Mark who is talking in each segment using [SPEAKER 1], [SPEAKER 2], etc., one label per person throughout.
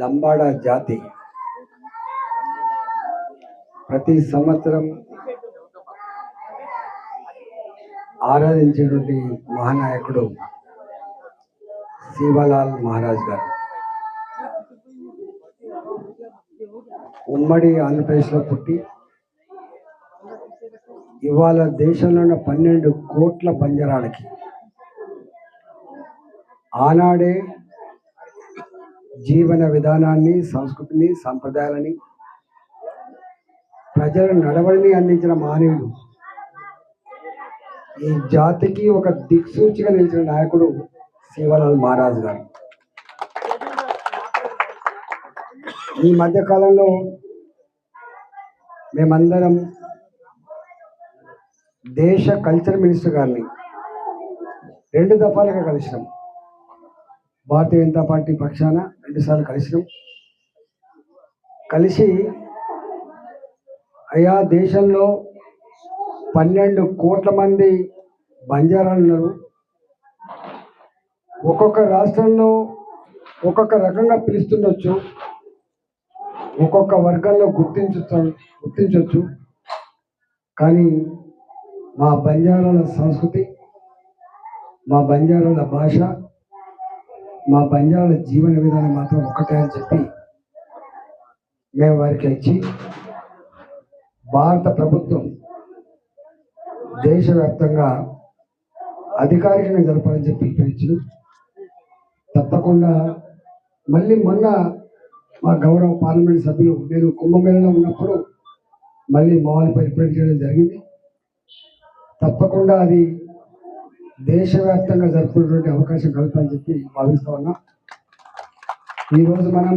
[SPEAKER 1] లంబాడ జాతి. ప్రతి సంవత్సరం ఆరాధించేటువంటి మహానాయకుడు శివలాల్ మహారాజ్ గారు. ఉమ్మడి ఆంధ్రప్రదేశ్లో పుట్టి ఇవాళ దేశంలో ఉన్న పన్నెండు కోట్ల బంజరాలకి ఆనాడే జీవన విధానాన్ని సంస్కృతిని సంప్రదాయాలని ప్రజల నడవడిని అందించిన మానవుడు ఈ జాతికి ఒక దిక్సూచిగా నిలిచిన నాయకుడు శివలాల్ మహారాజ్ గారు. ఈ మధ్యకాలంలో మేమందరం దేశ కల్చర్ మినిస్టర్ గారిని రెండు దఫాలుగా కలిసినాం. భారతీయ జనతా పార్టీ పక్షాన రెండుసార్లు కలిసినాం. కలిసి అయా దేశంలో పన్నెండు కోట్ల మంది బంజారాలు ఉన్నారు. ఒక్కొక్క రాష్ట్రంలో ఒక్కొక్క రకంగా పిలుస్తుండొచ్చు. ఒక్కొక్క వర్గంలో గుర్తించు గుర్తించవచ్చు కానీ మా బంజారాల సంస్కృతి మా బంజారాల భాష మా బంజారాల జీవన విధానం మాత్రం ఒకటే అని చెప్పి మేము వారికి ఇచ్చి భారత ప్రభుత్వం దేశవ్యాప్తంగా అధికారికంగా జరపాలని చెప్పి పిలిపించు తప్పకుండా మళ్ళీ మొన్న మా గౌరవ పార్లమెంట్ సభ్యులు నేను కుంభమేళలో ఉన్నప్పుడు మళ్ళీ మామూలు రిప్రజెంట్ చేయడం జరిగింది. తప్పకుండా అది దేశవ్యాప్తంగా జరుపుకునేటువంటి అవకాశం కలపాలని చెప్పి భావిస్తూ ఉన్నా. ఈరోజు మనం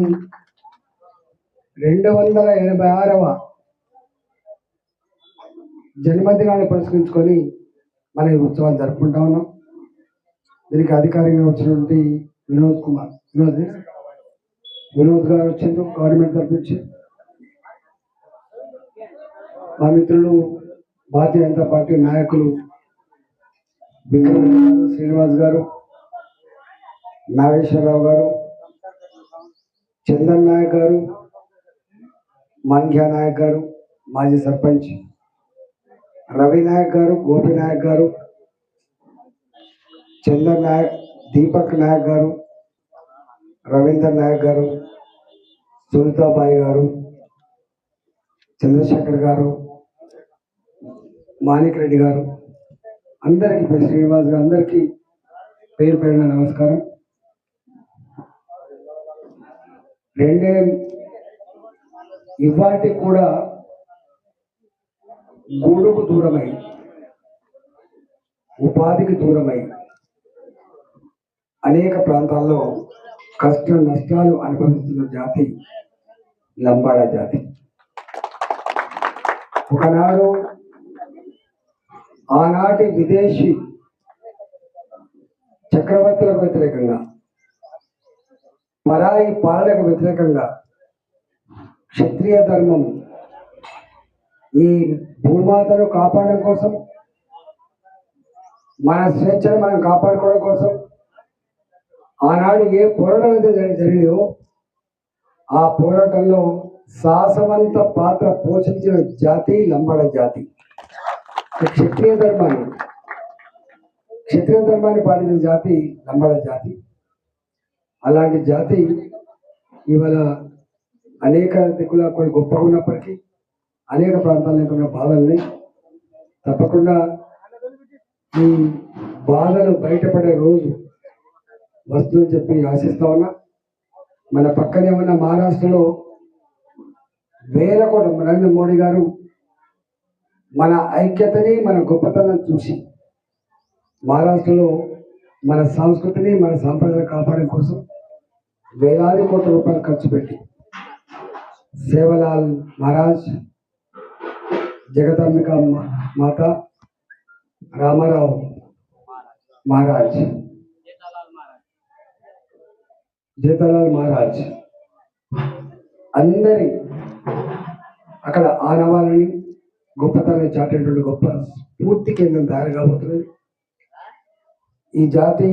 [SPEAKER 1] రెండు వందల ఎనభై ఆరవ జన్మదినాన్ని పురస్కరించుకొని మన ఈ ఉత్సవాలు జరుపుకుంటా ఉన్నాం. దీనికి అధికారికంగా వచ్చినటువంటి వినోద్ కుమార్. వినోద్ వినోద్ గారు వచ్చిండ్రు గవర్నమెంట్ తరఫు నుంచి. మా మిత్రులు భారతీయ జనతా పార్టీ నాయకులు విక్రమ్ గారు శ్రీనివాస్ గారు నాగేశ్వరరావు గారు చందన్ నాయక్ గారు మంఘ్యా నాయక్ గారు మాజీ సర్పంచ్ రవి నాయక్ గారు గోపి నాయక్ గారు చందన్ నాయక్ దీపక్ నాయక్ గారు రవీందర్ నాయక్ గారు సునీతాబాయి గారు చంద్రశేఖర్ గారు మాణిక్ రెడ్డి గారు అందరికీ పి. శ్రీనివాస్ గారు అందరికీ పేరు పేరున నమస్కారం రెండే ఇవాటి కూడా గూడుకు దూరమై ఉపాధికి దూరమై అనేక ప్రాంతాల్లో కష్ట నష్టాలు అనుభవిస్తున్న జాతి లంబాడ జాతి ఒకనాడు ఆనాటి విదేశీ చక్రవర్తులకు వ్యతిరేకంగా పరాయి పాలనకు వ్యతిరేకంగా క్షత్రియ ధర్మం ఈ భూమాతను కాపాడడం కోసం మన స్వేచ్ఛను మనం కాపాడుకోవడం కోసం ఆనాడు ఏ పోరాటం అయితే జరిగిందో ఆ పోరాటంలో సాహసవంత పాత్ర పోషించిన జాతి లంబడ జాతి. క్షత్రియ ధర్మాన్ని క్షత్రియ ధర్మాన్ని పాటించిన జాతి లంబాడ జాతి. అలాంటి జాతి ఇవాళ అనేక దిక్కుల కొన్ని గొప్పగా ఉన్నప్పటికీ అనేక ప్రాంతాల్లో ఉన్న బాధల్ని తప్పకుండా ఈ బాధలు బయటపడే రోజు వస్తుందని చెప్పి ఆశిస్తా ఉన్నా. మన పక్కనే ఉన్న మహారాష్ట్రలో వేల కోట్ల నరేంద్ర మోడీ గారు మన ఐక్యతని మన గొప్పతనం చూసి మహారాష్ట్రలో మన సంస్కృతిని మన సాంప్రదాయాలు కాపాడడం కోసం వేలాది కోట్ల రూపాయలు ఖర్చు పెట్టి సేవలాల్ మహారాజ్ జగదాంబిక మాత రామారావు మహారాజ్ జీతాలాల్ మహారాజ్. అందరి అక్కడ ఆనవాలని గొప్పతనం చాటేటువంటి గొప్ప స్ఫూర్తి కేంద్రం తయారు కాబోతున్నది. ఈ జాతి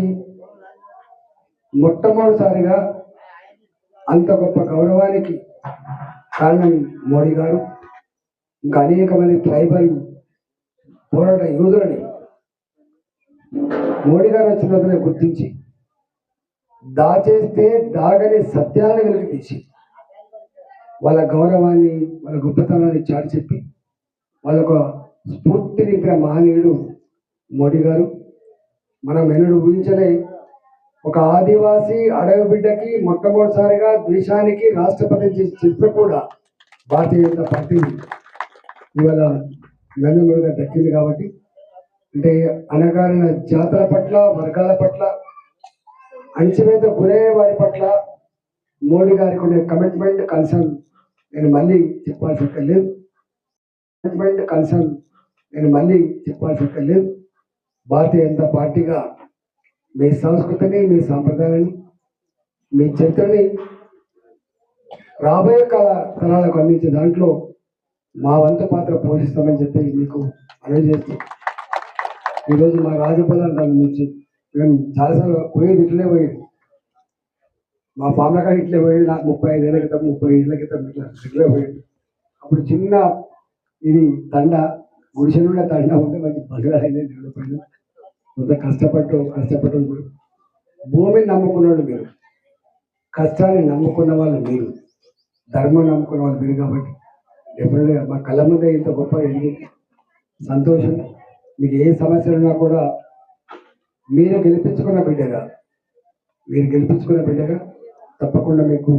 [SPEAKER 1] మొట్టమొదటిసారిగా అంత గొప్ప గౌరవానికి కారణం మోడీ గారు. ఇంకా అనేక మంది ట్రైబల్ పోరాట యూదులని మోడీ గారు వచ్చిన గుర్తించి దాచేస్తే దాగని సత్యాలను వెలికి తీసి వాళ్ళ గౌరవాన్ని వాళ్ళ గొప్పతనాన్ని చాటి చెప్పి వాళ్ళొక స్ఫూర్తి మహనీయుడు మోడీ గారు. మనం ఎన్నడూ ఊహించలే ఒక ఆదివాసీ అడవి బిడ్డకి మొట్టమొదటిసారిగా దేశానికి రాష్ట్రపతి చేసి కూడా భారతీయ జనతా పార్టీ ఇవాళ వెన్నుముడుగా దక్కింది కాబట్టి అంటే అనగారిన జాతుల పట్ల వర్గాల పట్ల అణచివేత గురయ్యే వారి పట్ల మోడీ గారికి ఉండే కమిట్మెంట్ కన్సర్న్ నేను మళ్ళీ చెప్పాల్సి లేదు. మేనేజ్మెంట్ కన్సర్న్ నేను మళ్ళీ చెప్పాల్సి లేదు. భారతీయ జనతా పార్టీగా మీ సంస్కృతిని మీ సాంప్రదాయాన్ని మీ చరిత్రని రాబోయే కాల తరాలకు అందించే దాంట్లో మా వంతు పాత్ర పోషిస్తామని చెప్పి మీకు మనవి చేస్తూ ఈరోజు మా రాజపదాలు దాని నుంచి మేము చాలాసార్లు పోయేది ఇట్లే పోయేది. మా ఫామ్ల కాడ ఇట్లే పోయేది. నాకు ముప్పై ఐదు ఏళ్ళ క్రితం ముప్పై ఏళ్ళ క్రితం ఇట్లా ఇట్లే పోయేది. అప్పుడు చిన్న ఇది తండ గుడిసె నుండి తండ ఉంటే మంచి బసరాలైనా డెవలప్ కొంత కష్టపట్టు కష్టపట్టు భూమిని నమ్ముకున్నాడు మీరు. కష్టాన్ని నమ్ముకున్న వాళ్ళు మీరు. ధర్మం నమ్ముకున్న వాళ్ళు మీరు కాబట్టి. డెఫినెట్గా మా కళ్ళ ముందే ఇంత గొప్ప ఎదిగి సంతోషం. మీకు ఏ సమస్యలు ఉన్నా కూడా మీరు గెలిపించుకున్న బిడ్డగా. మీరు గెలిపించుకున్న బిడ్డగా తప్పకుండా మీకు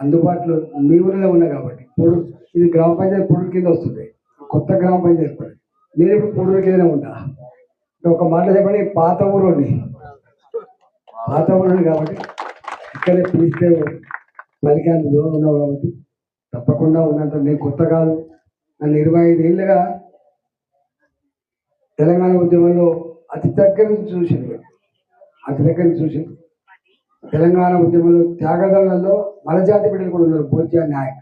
[SPEAKER 1] అందుబాటులో మీ ఊరిలో ఉన్నాయి కాబట్టి. ఇప్పుడు ఇది గ్రామ పంచాయతీ పొడుల కింద వస్తుంది. కొత్త గ్రామ పంచాయతీ పడి నేను ఇప్పుడు పొడుగు కిందనే ఉంటా. ఒక మాట చెప్పండి పాత ఊరుని పాత ఊరుని కాబట్టి ఇక్కడే పిలిస్తే పలికాంత దూరం ఉన్నావు కాబట్టి తప్పకుండా ఉన్నంత నేను కొత్త కాదు. నన్ను ఇరవై ఐదు ఏళ్ళుగా తెలంగాణ ఉద్యమంలో అతి దగ్గర నుంచి చూసింది అతి దగ్గర నుంచి చూసింది తెలంగాణ ఉద్యమంలో త్యాగదళంలో మన జాతి బిడ్డలు కూడా ఉన్నారు. బొజ్జా నాయక్.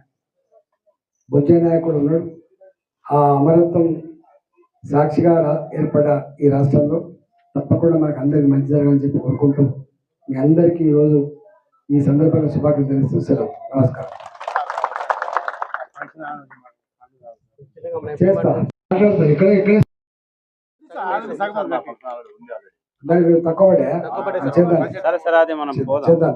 [SPEAKER 1] బొజ్జా నాయక్ కూడా ఉన్నాడు. ఆ అమరత్వం సాక్షిగా ఏర్పడ్డ ఈ రాష్ట్రంలో తప్పకుండా మనకు అందరికి మంచి జరగాలని చెప్పి కోరుకుంటూ మీ అందరికీ ఈరోజు ఈ సందర్భంగా శుభాకాంక్షలు తెలుస్తూ సెలవు. నమస్కారం. ఇక్కడ ఇక్కడ. దానికి తక్కువ పడే. చేద్దాం.
[SPEAKER 2] సరే. సరే అదే మనం పోదాం.
[SPEAKER 1] చేద్దాం.